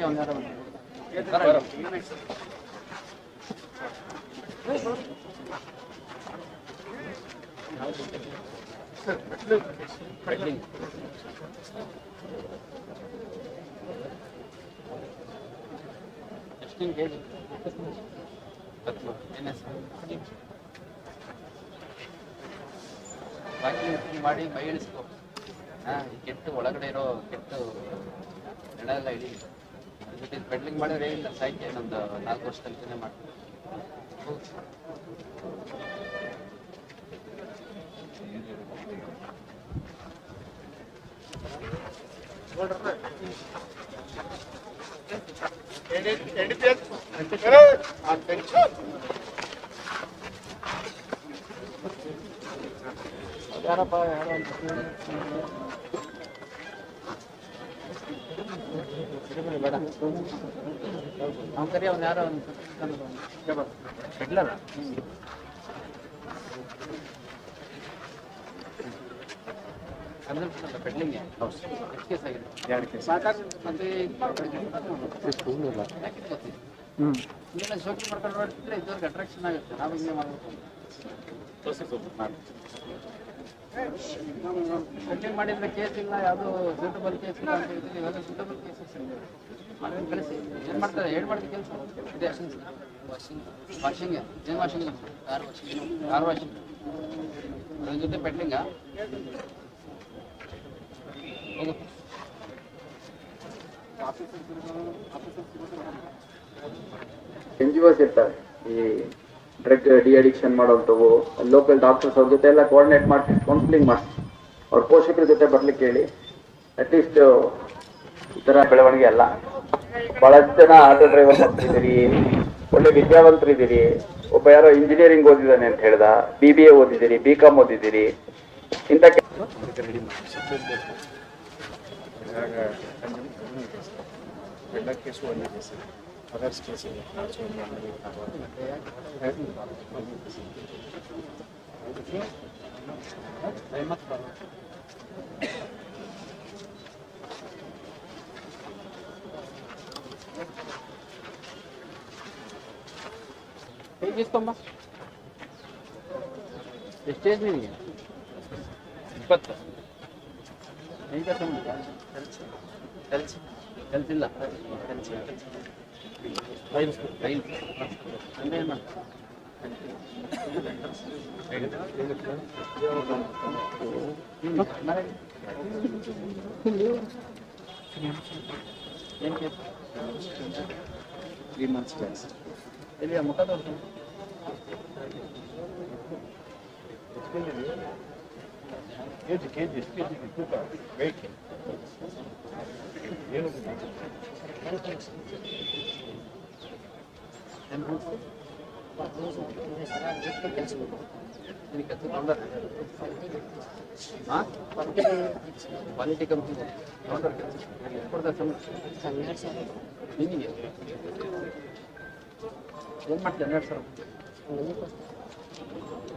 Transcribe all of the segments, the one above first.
ಅವ್ನು ಯಾರೋ ಅವ್ನು. Peddling. ಎಷ್ಟಿನ ಕೆಜಿ ಹತ್ತು ಏನ್ ಹೆಸರು ಬಾಕಿ ಮಾಡಿ ಮೈ ಇಳಿಸ್ಕೊ ಹಾ ಈ ಕೆಟ್ಟು ಒಳಗಡೆ ಇರೋ ಕೆಟ್ಟು ಎಣ ಎಲ್ಲ ಇಡೀ. ಅದ್ರ ಜೊತೆ ಪೆಡ್ಲಿಂಗ್ ಮಾಡಿದ್ರೆ ಏನಿಲ್ಲ ಸಾಹಿತ್ಯ ನಮ್ದು ನಾಲ್ಕು ವರ್ಷ ತನಕನೇ ಮಾಡ್ತೀವಿ. ಯಾರಪ್ಪ ಯಾರು ಅಂತ ಶೋಕಿ ಮಾಡ್ಕೊಂಡು ನೋಡಿದ್ರೆ ಇದ್ದವ್ರಿಗೆ ಅಟ್ರಾಕ್ಷನ್ ಆಗುತ್ತೆ. ನಾವು ಹಿಂಗೆ ಮಾಡ್ಬೇಕು ಕಟ್ಟಿಂಗ್ ಮಾಡಿದ್ರೆ ಕೇಸ್ ಇಲ್ಲ, ಯಾವುದು ಸೂಟಬಲ್ ಕೇಸ್ ಅಂತ ಹೇಳಿದ್ರೆ ಕೇಸಸ್ ಮಾಡಿದ್ರೆ ಕಳಿಸಿ. ಏನು ಮಾಡ್ತಾರೆ? ಏನು ಮಾಡ್ತೀವಿ ಕೆಲಸ ಇದೆ ವಾಷಿಂಗ್ ವಾಷಿಂಗ್ ಏನು washing car washing car N G Os ಇರ್ತಾರೆ. ಈ ಡ್ರಗ್ ಡಿ ಅಡಿಕ್ಷನ್ ಮಾಡೋಂಥವು ಲೋಕಲ್ ಡಾಕ್ಟರ್ಸ್ ಅವ್ರ ಜೊತೆ ಎಲ್ಲ ಕೋಆರ್ಡಿನೇಟ್ ಮಾಡಿ ಕೌನ್ಸಿಲಿಂಗ್ ಮಾಡಿ ಅವ್ರ ಪೋಷಕರ ಜೊತೆ ಬರ್ಲಿಕ್ಕೆ ಹೇಳಿ. ಅಟ್ಲೀಸ್ಟ್ ಈ ಥರ ಬೆಳವಣಿಗೆ ಅಲ್ಲ. ಬಹಳಷ್ಟು ಜನ ಆಟೋ ಡ್ರೈವರ್ ಮಾಡ್ತಿದ್ದೀರಿ ಒಳ್ಳೆ ವಿದ್ಯಾವಂತರಿದ್ದೀರಿ ಒಬ್ಬ ಯಾರೋ ಇಂಜಿನಿಯರಿಂಗ್ ಓದಿದ್ದಾನೆ ಅಂತ ಹೇಳ್ದ ಬಿ ಬಿ ಎ ಓದಿದ್ದೀರಿ ಬಿ ಕಾಮ್ ಓದಿದ್ದೀರಿ. ಇಂಥ ಸರ್. इसको मत स्टेज में नहीं है पत्ता नहीं बत्तर यही चल चल ಇಪ್ಪತ್ತು ಏನು ಕೆಲಸ ಕೆಲಸ ಇಲ್ಲ ಟೈಲ್ಸ್ ಟೈಲ್ಸ್ ಅಂದ್ರೆ ಏನು ಏನು case three months back sir ಎಲ್ಲಿ ಮುಖ ತೋರಿಸು ಕೆಜಿ ಕೆಜಿ ಎಷ್ಟು ಕೆಜಿ ತೂಕ ವೆಯ್ಟ್ ಏನು ನಿನಗೆ ಕೆಲಸ ತೊಗೊಂಡಾರ ಹಾಂ ಕ್ವಾಲಿಟಿ ಕಂಪ್ನಿ ತೊಗೊಂಡಾರ ಕೆಲಸ ಕೊಡ್ತಾರೆ ನಿನಗೆ ಏನು ಮಾಡ್ತೀಯ ಹನ್ನೆರಡು ಸಾವಿರ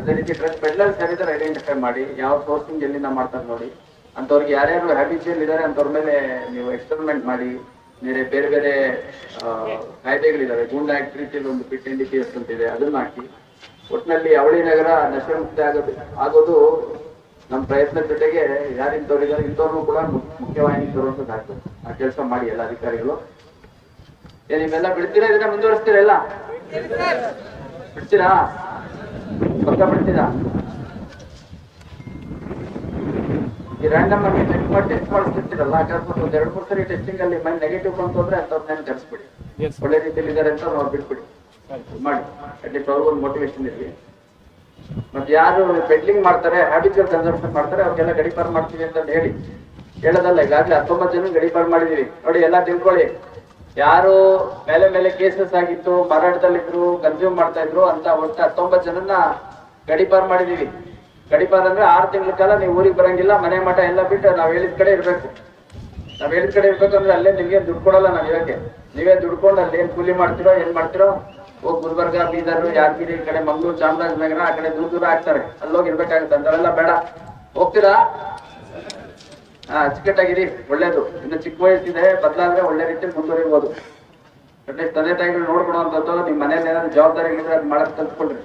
ಅದೇ ರೀತಿ ಡ್ರೆಸ್ ಪೆಡ್ಲರ್ಸ್ ಯಾರಿದ್ದಾರೆ ಐಡೆಂಟಿಫೈ ಮಾಡಿ, ಯಾವ ಸೋರ್ಸಿಂಗ್ ಎಲ್ಲಿಂದ ಮಾಡ್ತಾರೆ ನೋಡಿ. ಅಂಥವ್ರಿಗೆ ಯಾರ್ಯಾರು ಹ್ಯಾಬಿಚುಯಲ್ ಇದ್ದಾರೆ ಅಂತವ್ರ ಮೇಲೆ ನೀವು ಎಕ್ಸ್ಪೆರಿಮೆಂಟ್ ಮಾಡಿ. ಬೇರೆ ಬೇರೆ ಬೇರೆ ಕಾಯ್ದೆಗಳಿದ್ದಾವೆ ಗೂಂಡಾ ಆಕ್ಟ್ ರೀತಿಯಲ್ಲಿ ಒಂದು fit N D P S ಅದನ್ನ ಹಾಕಿ. ಒಟ್ಟಿನಲ್ಲಿ ಅವಳಿ ನಗರ ನಶೆ ಮುಕ್ತ ಆಗೋದು ಆಗೋದು ನಮ್ಮ ಪ್ರಯತ್ನದ ಜೊತೆಗೆ ಯಾರು ಇಂಥವ್ರಿದ್ದಾರೆ ಇಂಥವ್ರು ಕೂಡ ಮುಖ್ಯವಾಹಿನಿ ತರುವಂತದ್ದು ಆಗ್ತದೆ. ಆ ಕೆಲಸ ಮಾಡಿ ಎಲ್ಲ ಅಧಿಕಾರಿಗಳು. ನೀವೆಲ್ಲ ಬಿಡ್ತೀರಾ ಇದನ್ನ ಮುಂದುವರಿಸ್ತೀರಾ ಎಲ್ಲ? ಬಿಡ್ತೀರಾ? ಪಕ್ಕ ಬಿಡ್ತೀರಾ? ಈ ರ್ಯಾಂಡಮ್ ಆಗಿ ಟೆಸ್ಟ್ ಮಾಡಿ ಟೆಸ್ಟ್ ಮಾಡಿಸ್ತಿರ್ತೀರಲ್ಲ ಅಕಸ್ಮಾತ್ ಒಂದ್ ಎರಡು ಮೂರು ಸರಿ ಟೆಸ್ಟಿಂಗ್ ಅಲ್ಲಿ ಮೈ ನೆಗೆಟಿವ್ ಬಂತು ಅಂದ್ರೆ ಅಂತವ್ರನ್ನ ಕರ್ಸ್ಬಿಡಿ ಒಳ್ಳೆ ರೀತಿಯಲ್ಲಿ ಇದಾರೆ ಅಂತ ನಾವು ಬಿಟ್ಬಿಡಿ. ಮಾಡಿ. ಅಟ್ಲೀಸ್ಟ್ ಅವ್ರಿಗೊಂದು ಮೋಟಿವೇಶನ್ ಇರಲಿ. ಮತ್ತೆ ಯಾರು ಪೆಡ್ಲಿಂಗ್ ಮಾಡ್ತಾರೆ ಹ್ಯಾಬಿಚುವಲ್ ಕನ್ಸಂಪ್ಷನ್ ಮಾಡ್ತಾರೆ ಅವ್ರಿಗೆಲ್ಲ ಗಡಿಪಾರ್ ಮಾಡ್ತೀವಿ ಅಂತ ಹೇಳಿ. ಹೇಳೋದಲ್ಲ ಈಗಾಗಲೇ ಹತ್ತೊಂಬತ್ತು ಜನ ಗಡಿಪಾರ್ ಮಾಡಿದೀವಿ. ನೋಡಿ ಎಲ್ಲ ತಿಳ್ಕೊಳ್ಳಿ. ಯಾರು ಮೇಲೆ ಮೇಲೆ ಕೇಸಸ್ ಆಗಿತ್ತು, ಮಾರಾಟದಲ್ಲಿದ್ರು ಕನ್ಸ್ಯೂಮ್ ಮಾಡ್ತಾ ಇದ್ರು ಅಂತ ಒಟ್ಟು ಹತ್ತೊಂಬತ್ತು ಜನನ ಗಡಿಪಾರ್ ಮಾಡಿದೀವಿ ಗಡಿಪಾರ್ ಅಂದ್ರೆ ಆರು ತಿಂಗಳ ಕಾಲ ನೀವು ಊರಿಗೆ ಬರಂಗಿಲ್ಲ, ಮನೆ ಮಠ ಎಲ್ಲ ಬಿಟ್ಟು ನಾವ್ ಹೇಳಿದ ಕಡೆ ಇರ್ಬೇಕು. ನಾವ್ ಹೇಳಿದ ಕಡೆ ಇರ್ಬೇಕಂದ್ರೆ ಅಲ್ಲೇ ನಿಮ್ಗೆ ದುಡ್ಡು ಕೊಡಲ್ಲ ನಾವ್ ಇರೋಕೆ ನೀವೇ ದುಡ್ಕೊಂಡು ಅಲ್ಲಿ ಏನ್ ಕೂಲಿ ಮಾಡ್ತಿರೋ, ಏನ್ ಮಾಡ್ತಿರೋ, ಹೋಗ್ ಗುಲ್ಬರ್ಗ, ಬೀದರ್, ಯಾದಗಿರಿ, ಈ ಕಡೆ ಮಂಗಳೂರು, ಚಾಮರಾಜನಗರ, ಆ ಕಡೆ ದೂರ ದೂರ ಹಾಕ್ತಾರೆ ಅಲ್ಲಿ ಹೋಗಿ ಇರ್ಬೇಕಾಗುತ್ತೆ ಬೇಡ. ಹೋಗ್ತೀರಾ? ಅಚ್ಚುಕಟ್ಟಾಗಿರಿ. ಒಳ್ಳೇದು. ಇನ್ನು ಚಿಕ್ಕ ವಯಸ್ಸಿದೆ ಬದಲಾದ್ರೆ ಒಳ್ಳೆ ರೀತಿ ಮುಂದುವರಿಬಹುದು ಅಟ್ಲೀಸ್ಟ್ ತಂದೆ ತಾಯಿಗಳು ನೋಡ್ಕೊಡುವಂಥದ್ದು ನಿಮ್ ಮನೇಲಿ ಏನಾದ್ರು ಜವಾಬ್ದಾರಿಗಳಿದ್ರೆ ಅದು ಮಾಡಕ್ ಕಲ್ತ್ಕೊಳ್ರಿ.